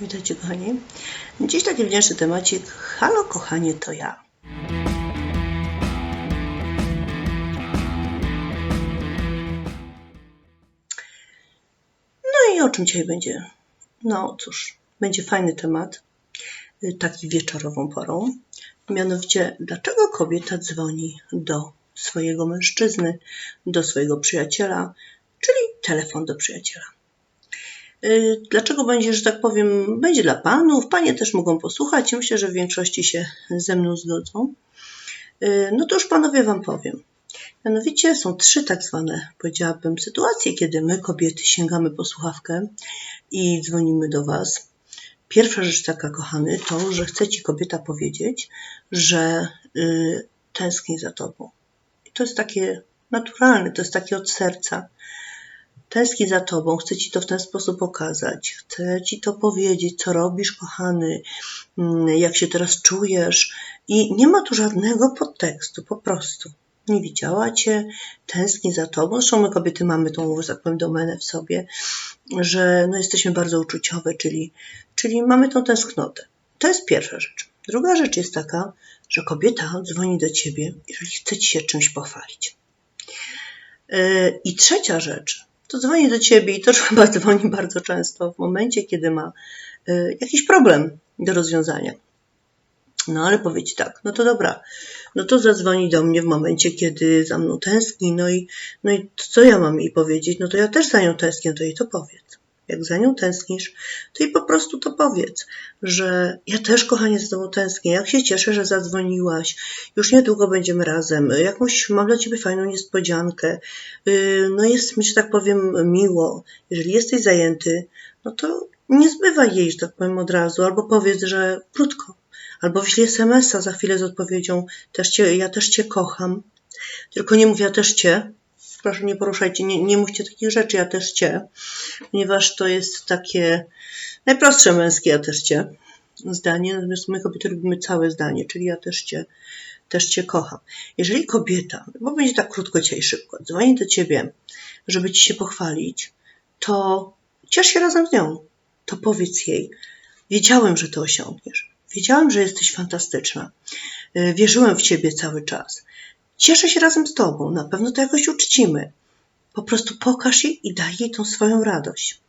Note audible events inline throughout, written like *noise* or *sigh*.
Witajcie kochani. Dziś taki wdzięczny temacik. Halo kochanie, to ja. No i o czym dzisiaj będzie? No cóż, będzie fajny temat, taki wieczorową porą. Mianowicie, dlaczego kobieta dzwoni do swojego mężczyzny, do swojego przyjaciela, czyli telefon do przyjaciela. Y, dlaczego będzie, że tak powiem, będzie dla panów? Panie też mogą posłuchać. Myślę, że w większości się ze mną zgodzą. Y, no to już panowie wam powiem. Mianowicie są trzy tak zwane, powiedziałabym, sytuacje, kiedy my, kobiety, sięgamy po słuchawkę i dzwonimy do was. Pierwsza rzecz taka, kochany, to, że chce ci kobieta powiedzieć, że y, tęskni za tobą. I to jest takie naturalne, to jest takie od serca tęskni za tobą, chcę ci to w ten sposób pokazać, chcę ci to powiedzieć, co robisz, kochany, mm, jak się teraz czujesz. I nie ma tu żadnego podtekstu, po prostu. Nie widziała cię, tęskni za tobą. Zresztą my kobiety mamy tą, że tak powiem, domenę w sobie, że no, jesteśmy bardzo uczuciowe, czyli, czyli mamy tą tęsknotę. To jest pierwsza rzecz. Druga rzecz jest taka, że kobieta dzwoni do ciebie, jeżeli chce ci się czymś pochwalić. Yy, I trzecia rzecz, to dzwoni do ciebie i to chyba *laughs* dzwoni bardzo często w momencie, kiedy ma y, jakiś problem do rozwiązania. No ale powiedz tak, no to dobra, no to zadzwoni do mnie w momencie, kiedy za mną tęskni, no i, no i co ja mam jej powiedzieć? No to ja też za nią tęsknię, to jej to powiedz jak za nią tęsknisz, to i po prostu to powiedz, że ja też, kochanie, z tobą tęsknię. Jak się cieszę, że zadzwoniłaś. Już niedługo będziemy razem. Jakąś mam dla ciebie fajną niespodziankę. Y, no jest mi, że tak powiem, miło. Jeżeli jesteś zajęty, no to nie zbywaj jej, że tak powiem, od razu, albo powiedz, że krótko. Albo wyślij SMS-a za chwilę z odpowiedzią, też cię, ja też cię kocham. Tylko nie mówię, ja też cię, proszę nie poruszajcie, nie, nie mówcie takich rzeczy, ja też cię, ponieważ to jest takie najprostsze męskie, ja też cię zdanie, natomiast my kobiety lubimy całe zdanie, czyli ja też cię, też cię kocham. Jeżeli kobieta, bo będzie tak krótko dzisiaj szybko, dzwoni do ciebie, żeby ci się pochwalić, to ciesz się razem z nią. To powiedz jej, wiedziałem, że to osiągniesz. Wiedziałem, że jesteś fantastyczna. Wierzyłem w ciebie cały czas. Cieszę się razem z Tobą, na pewno to jakoś uczcimy. Po prostu pokaż jej i daj jej tą swoją radość.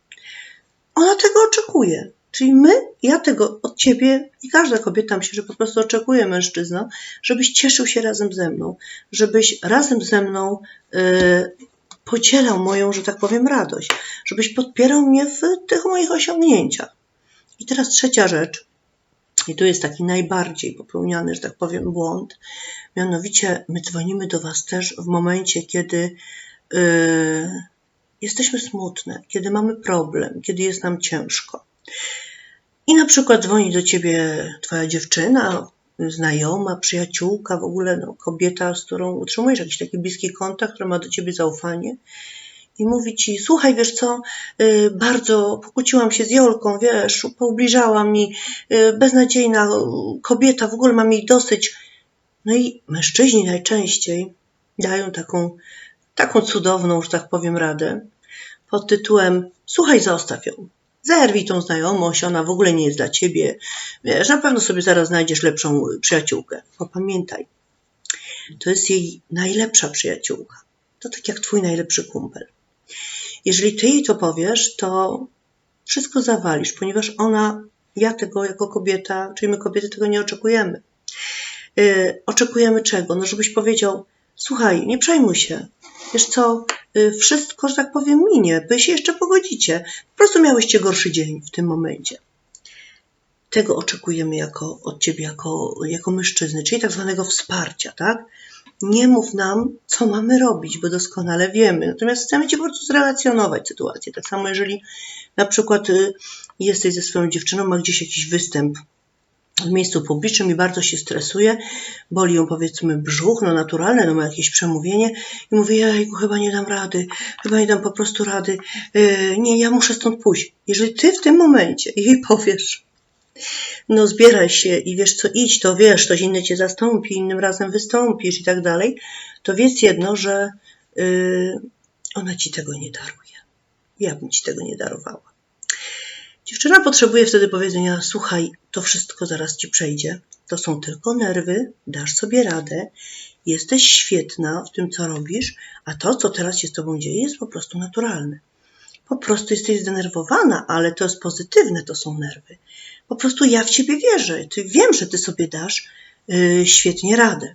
Ona tego oczekuje. Czyli my, ja tego od Ciebie i każda kobieta myślę, że po prostu oczekuje mężczyzna, żebyś cieszył się razem ze mną, żebyś razem ze mną yy, podzielał moją, że tak powiem, radość, żebyś podpierał mnie w tych moich osiągnięciach. I teraz trzecia rzecz, i tu jest taki najbardziej popełniany, że tak powiem, błąd. Mianowicie my dzwonimy do Was też w momencie, kiedy yy, jesteśmy smutne, kiedy mamy problem, kiedy jest nam ciężko. I na przykład dzwoni do Ciebie Twoja dziewczyna, znajoma, przyjaciółka, w ogóle no, kobieta, z którą utrzymujesz jakiś taki bliski kontakt, która ma do Ciebie zaufanie i mówi ci, słuchaj, wiesz co, y, bardzo pokłóciłam się z Jolką, wiesz, poubliżała mi, y, beznadziejna kobieta, w ogóle mam jej dosyć. No i mężczyźni najczęściej dają taką, taką cudowną, że tak powiem, radę pod tytułem słuchaj, zostaw ją. Zerwij tą znajomość, ona w ogóle nie jest dla ciebie. Wiesz, na pewno sobie zaraz znajdziesz lepszą przyjaciółkę. Bo pamiętaj, to jest jej najlepsza przyjaciółka. To tak jak twój najlepszy kumpel. Jeżeli ty jej to powiesz, to wszystko zawalisz, ponieważ ona, ja tego jako kobieta, czyli my kobiety tego nie oczekujemy. Yy, oczekujemy czego? No, żebyś powiedział, słuchaj, nie przejmuj się. Wiesz co, yy, wszystko, że tak powiem, minie, wy się jeszcze pogodzicie. Po prostu miałyście gorszy dzień w tym momencie. Tego oczekujemy jako, od ciebie jako, jako mężczyzny, czyli tak zwanego wsparcia, tak? Nie mów nam, co mamy robić, bo doskonale wiemy. Natomiast chcemy Cię po prostu zrelacjonować sytuację. Tak samo, jeżeli na przykład y, jesteś ze swoją dziewczyną, ma gdzieś jakiś występ w miejscu publicznym i bardzo się stresuje, boli ją powiedzmy brzuch, no naturalne, no ma jakieś przemówienie i mówi, jejku, chyba nie dam rady, chyba nie dam po prostu rady, yy, nie, ja muszę stąd pójść. Jeżeli ty w tym momencie jej *laughs* powiesz, no zbieraj się i wiesz co, idź, to wiesz, ktoś inny cię zastąpi, innym razem wystąpisz i tak dalej, to wiedz jedno, że yy, ona ci tego nie daruje. Ja bym ci tego nie darowała. Dziewczyna potrzebuje wtedy powiedzenia: Słuchaj, to wszystko zaraz ci przejdzie. To są tylko nerwy, dasz sobie radę, jesteś świetna w tym, co robisz, a to, co teraz się z tobą dzieje, jest po prostu naturalne. Po prostu jesteś zdenerwowana, ale to jest pozytywne, to są nerwy. Po prostu ja w ciebie wierzę. Ty wiem, że ty sobie dasz yy, świetnie radę.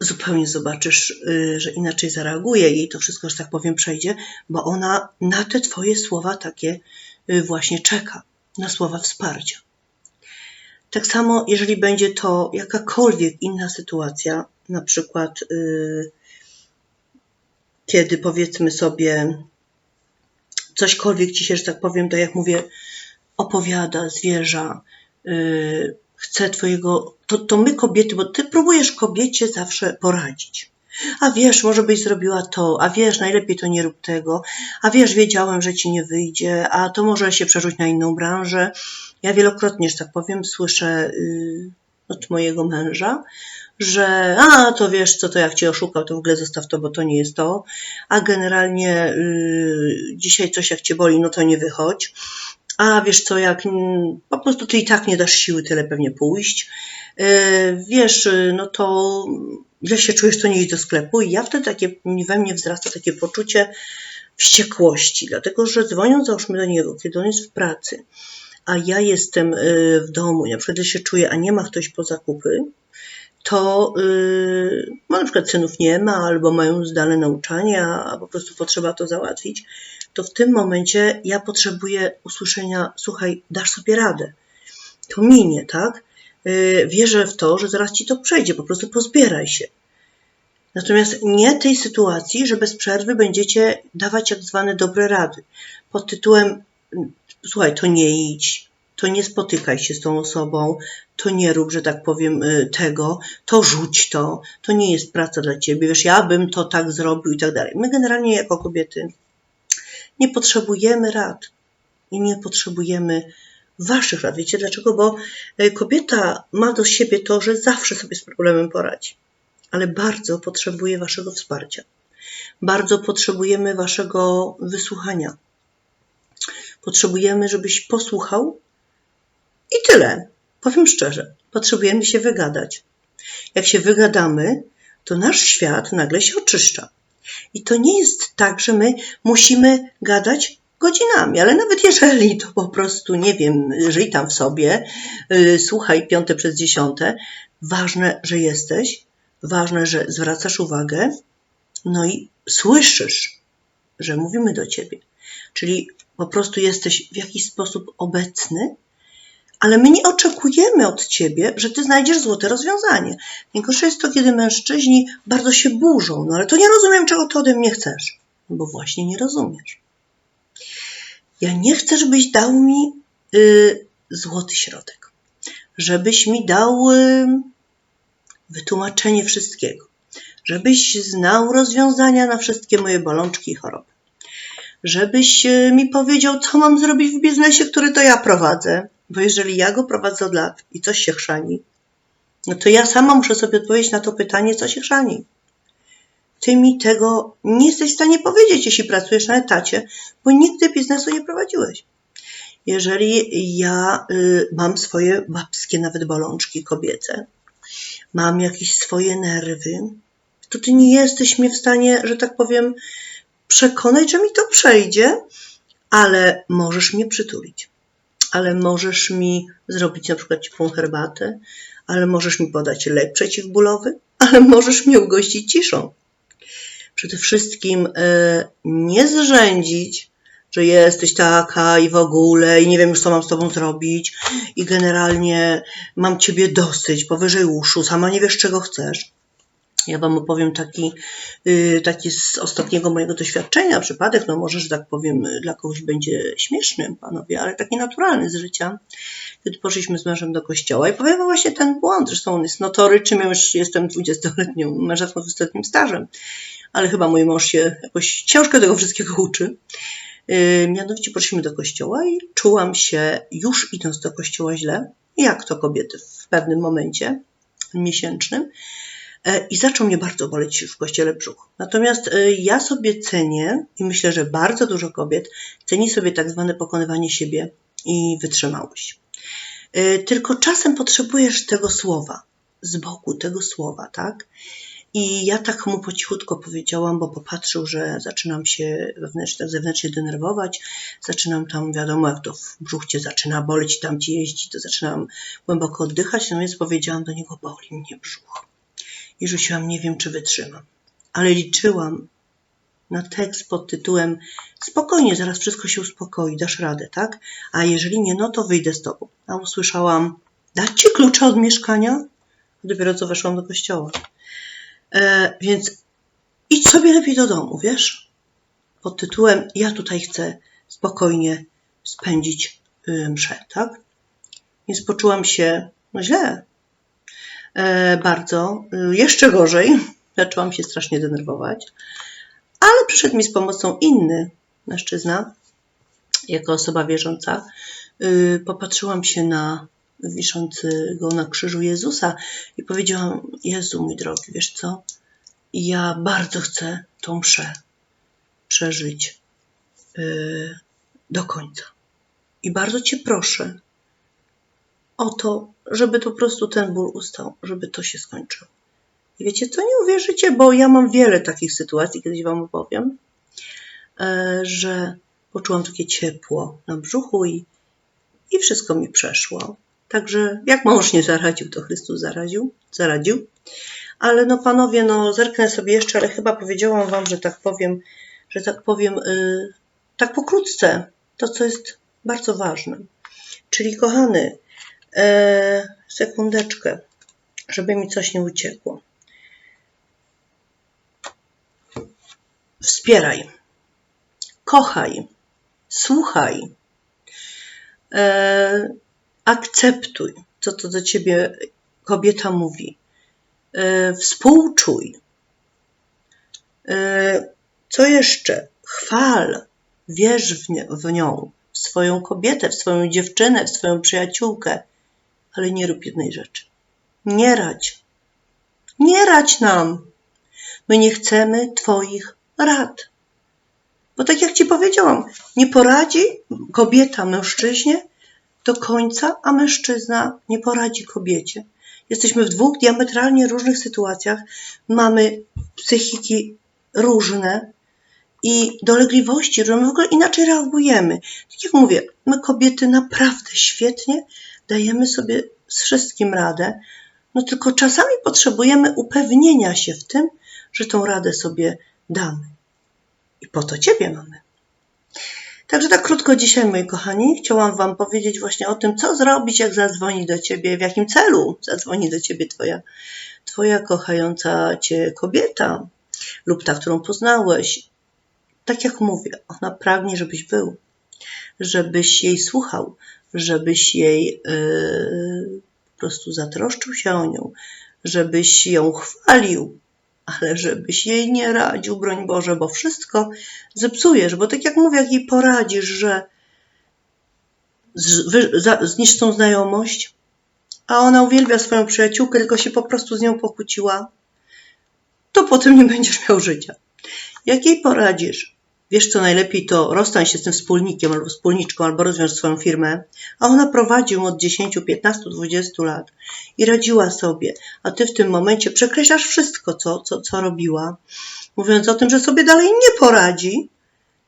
Zupełnie zobaczysz, yy, że inaczej zareaguje i to wszystko, że tak powiem, przejdzie, bo ona na te twoje słowa takie yy, właśnie czeka, na słowa wsparcia. Tak samo, jeżeli będzie to jakakolwiek inna sytuacja, na przykład kiedy powiedzmy sobie cośkolwiek ci się, że tak powiem, to jak mówię, opowiada, zwierza, yy, chce twojego, to, to my kobiety, bo ty próbujesz kobiecie zawsze poradzić. A wiesz, może byś zrobiła to, a wiesz, najlepiej to nie rób tego, a wiesz, wiedziałem, że ci nie wyjdzie, a to może się przerzuć na inną branżę. Ja wielokrotnie, że tak powiem, słyszę yy, od mojego męża, że a to wiesz co to jak cię oszukał, to w ogóle zostaw to, bo to nie jest to, a generalnie yy, dzisiaj coś jak cię boli, no to nie wychodź, a wiesz co, jak po prostu ty i tak nie dasz siły tyle pewnie pójść, yy, wiesz, no to źle się czujesz, to nie idź do sklepu i ja wtedy takie, we mnie wzrasta takie poczucie wściekłości, dlatego że dzwoniąc załóżmy do niego, kiedy on jest w pracy, a ja jestem yy, w domu, na przykład się czuję, a nie ma ktoś po zakupy, to no na przykład synów nie ma, albo mają zdalne nauczanie, a po prostu potrzeba to załatwić, to w tym momencie ja potrzebuję usłyszenia, słuchaj, dasz sobie radę. To minie, tak? Yy, wierzę w to, że zaraz ci to przejdzie, po prostu pozbieraj się. Natomiast nie tej sytuacji, że bez przerwy będziecie dawać jak zwane dobre rady. Pod tytułem, słuchaj, to nie idź, to nie spotykaj się z tą osobą, to nie rób, że tak powiem, tego, to rzuć to, to nie jest praca dla ciebie, wiesz, ja bym to tak zrobił i tak dalej. My generalnie jako kobiety nie potrzebujemy rad i nie potrzebujemy waszych rad. Wiecie dlaczego? Bo kobieta ma do siebie to, że zawsze sobie z problemem poradzi, ale bardzo potrzebuje waszego wsparcia. Bardzo potrzebujemy waszego wysłuchania. Potrzebujemy, żebyś posłuchał i tyle. Powiem szczerze, potrzebujemy się wygadać. Jak się wygadamy, to nasz świat nagle się oczyszcza. I to nie jest tak, że my musimy gadać godzinami, ale nawet jeżeli to po prostu, nie wiem, żyj tam w sobie, yy, słuchaj piąte przez dziesiąte, ważne, że jesteś, ważne, że zwracasz uwagę, no i słyszysz, że mówimy do ciebie. Czyli po prostu jesteś w jakiś sposób obecny ale my nie oczekujemy od ciebie, że ty znajdziesz złote rozwiązanie. Najgorsze jest to, kiedy mężczyźni bardzo się burzą, no ale to nie rozumiem, czego ty ode mnie chcesz. No bo właśnie nie rozumiesz. Ja nie chcę, żebyś dał mi y, złoty środek, żebyś mi dał y, wytłumaczenie wszystkiego, żebyś znał rozwiązania na wszystkie moje bolączki i choroby, żebyś y, mi powiedział, co mam zrobić w biznesie, który to ja prowadzę, bo jeżeli ja go prowadzę od lat i coś się chrzani, no to ja sama muszę sobie odpowiedzieć na to pytanie, co się chrzani. Ty mi tego nie jesteś w stanie powiedzieć, jeśli pracujesz na etacie, bo nigdy biznesu nie prowadziłeś. Jeżeli ja y, mam swoje babskie nawet bolączki kobiece, mam jakieś swoje nerwy, to ty nie jesteś mnie w stanie, że tak powiem, przekonać, że mi to przejdzie, ale możesz mnie przytulić ale możesz mi zrobić na przykład ciepłą herbatę, ale możesz mi podać lek przeciwbólowy, ale możesz mnie ugościć ciszą. Przede wszystkim e, nie zrzędzić, że jesteś taka i w ogóle i nie wiem już co mam z tobą zrobić i generalnie mam ciebie dosyć, powyżej uszu, sama nie wiesz czego chcesz. Ja Wam opowiem taki, y, taki z ostatniego mojego doświadczenia przypadek, no może, że tak powiem, dla kogoś będzie śmieszny, panowie, ale taki naturalny z życia. Kiedy poszliśmy z mężem do kościoła i powiem właśnie ten błąd, zresztą on jest notoryczny, ja już jestem 20-letnią mężatką z 20-letnim stażem, ale chyba mój mąż się jakoś ciężko tego wszystkiego uczy. Y, mianowicie poszliśmy do kościoła i czułam się już idąc do kościoła źle, jak to kobiety w pewnym momencie miesięcznym, I zaczął mnie bardzo boleć w kościele brzuch. Natomiast e, ja sobie cenię, i myślę, że bardzo dużo kobiet ceni sobie tak zwane pokonywanie siebie i wytrzymałość. E, tylko czasem potrzebujesz tego słowa, z boku tego słowa, tak? I ja tak mu po cichutko powiedziałam, bo popatrzył, że zaczynam się wewnętrznie, zewnętrznie denerwować, zaczynam tam, wiadomo, jak to w brzuch cię zaczyna boleć, tam ci jeździ, to zaczynam głęboko oddychać, no więc powiedziałam do niego, boli mnie brzuch. I rzuciłam, nie wiem, czy wytrzymam. Ale liczyłam na tekst pod tytułem spokojnie, zaraz wszystko się uspokoi, dasz radę, tak? A jeżeli nie, no to wyjdę z tobą. A usłyszałam, dać ci od mieszkania? Dopiero co weszłam do kościoła. E, więc idź sobie lepiej do domu, wiesz? Pod tytułem Ja tutaj chcę spokojnie spędzić y, mszę, tak? Więc poczułam się no źle. E, bardzo. Y, jeszcze gorzej. *laughs* Zaczęłam się strasznie denerwować. Ale przyszedł mi z pomocą inny mężczyzna, jako osoba wierząca. Y, popatrzyłam się na wiszącego na krzyżu Jezusa i powiedziałam: Jezu, mój drogi, wiesz co? Ja bardzo chcę tą mszę przeżyć do końca. I bardzo Cię proszę o to, żeby po prostu ten ból ustał, żeby to się skończyło. I wiecie co, nie uwierzycie, bo ja mam wiele takich sytuacji, kiedyś Wam opowiem, yy, że poczułam takie ciepło na brzuchu i, i wszystko mi przeszło. Także jak mąż nie zaradził, to Chrystus zaradził, zaradził. Ale no panowie, no zerknę sobie jeszcze, ale chyba powiedziałam wam, że tak powiem, że tak powiem, yy, tak pokrótce, to co jest bardzo ważne. Czyli kochany, yy, sekundeczkę, żeby mi coś nie uciekło. Wspieraj, kochaj, słuchaj, yy, akceptuj, co to do ciebie kobieta mówi. E, współczuj. E, co jeszcze? Chwal, wierz w, w nią, w swoją kobietę, w swoją dziewczynę, w swoją przyjaciółkę, ale nie rób jednej rzeczy. Nie radź. Nie radź nam. My nie chcemy Twoich rad. Bo tak jak Ci powiedziałam, nie poradzi kobieta mężczyźnie, do końca, a mężczyzna nie poradzi kobiecie. Jesteśmy w dwóch diametralnie różnych sytuacjach, mamy psychiki różne i dolegliwości, my w ogóle inaczej reagujemy. Tak jak mówię, my kobiety naprawdę świetnie dajemy sobie z wszystkim radę, no tylko czasami potrzebujemy upewnienia się w tym, że tą radę sobie damy. I po to Ciebie mamy. Także tak krótko dzisiaj, moi kochani, chciałam Wam powiedzieć właśnie o tym, co zrobić, jak zadzwoni do Ciebie, w jakim celu zadzwoni do Ciebie Twoja, twoja kochająca Cię kobieta lub ta, którą poznałeś. Tak jak mówię, ona pragnie, żebyś był, żebyś jej słuchał, żebyś jej yy, po prostu zatroszczył się o nią, żebyś ją chwalił, ale żebyś jej nie radził, broń Boże, bo wszystko zepsujesz, bo tak jak mówię, jak jej poradzisz, że zniszcz tą znajomość, a ona uwielbia swoją przyjaciółkę, tylko się po prostu z nią pokłóciła, to potem nie będziesz miał życia. Jak jej poradzisz, wiesz co najlepiej, to rozstań się z tym wspólnikiem albo wspólniczką, albo rozwiąż swoją firmę, a ona prowadzi ją od 10, 15, 20 lat i radziła sobie, a ty w tym momencie przekreślasz wszystko, co, co, co robiła, mówiąc o tym, że sobie dalej nie poradzi,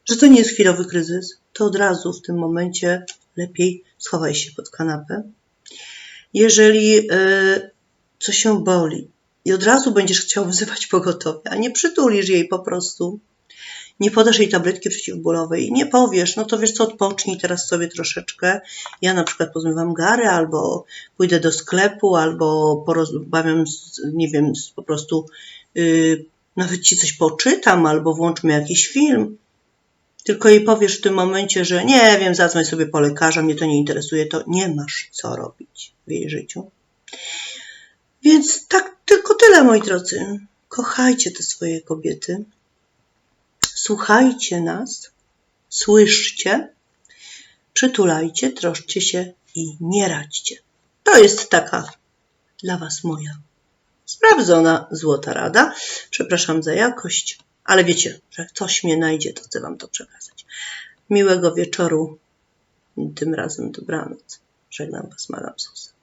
że to nie jest chwilowy kryzys, to od razu w tym momencie lepiej schowaj się pod kanapę. Jeżeli yy, coś się boli i od razu będziesz chciał *laughs* wzywać pogotowie, a nie przytulisz jej po prostu, nie podasz jej tabletki przeciwbólowej, nie powiesz, no to wiesz co, odpocznij teraz sobie troszeczkę. Ja na przykład pozmywam gary, albo pójdę do sklepu, albo porozmawiam, z, nie wiem, z, po prostu yy, nawet ci coś poczytam, albo włączmy jakiś film. Tylko jej powiesz w tym momencie, że nie wiem, zadzwoń sobie po lekarza, mnie to nie interesuje, to nie masz co robić w jej życiu. Więc tak, tylko tyle, moi drodzy. Kochajcie te swoje kobiety słuchajcie nas, słyszcie, przytulajcie, troszcie się i nie radźcie. To jest taka dla Was moja Sprawdzona złota rada. Przepraszam za jakość, ale wiecie, że coś mnie najdzie, to chcę Wam to przekazać. Miłego wieczoru, tym razem dobranoc. Żegnam Was, Madame Susa.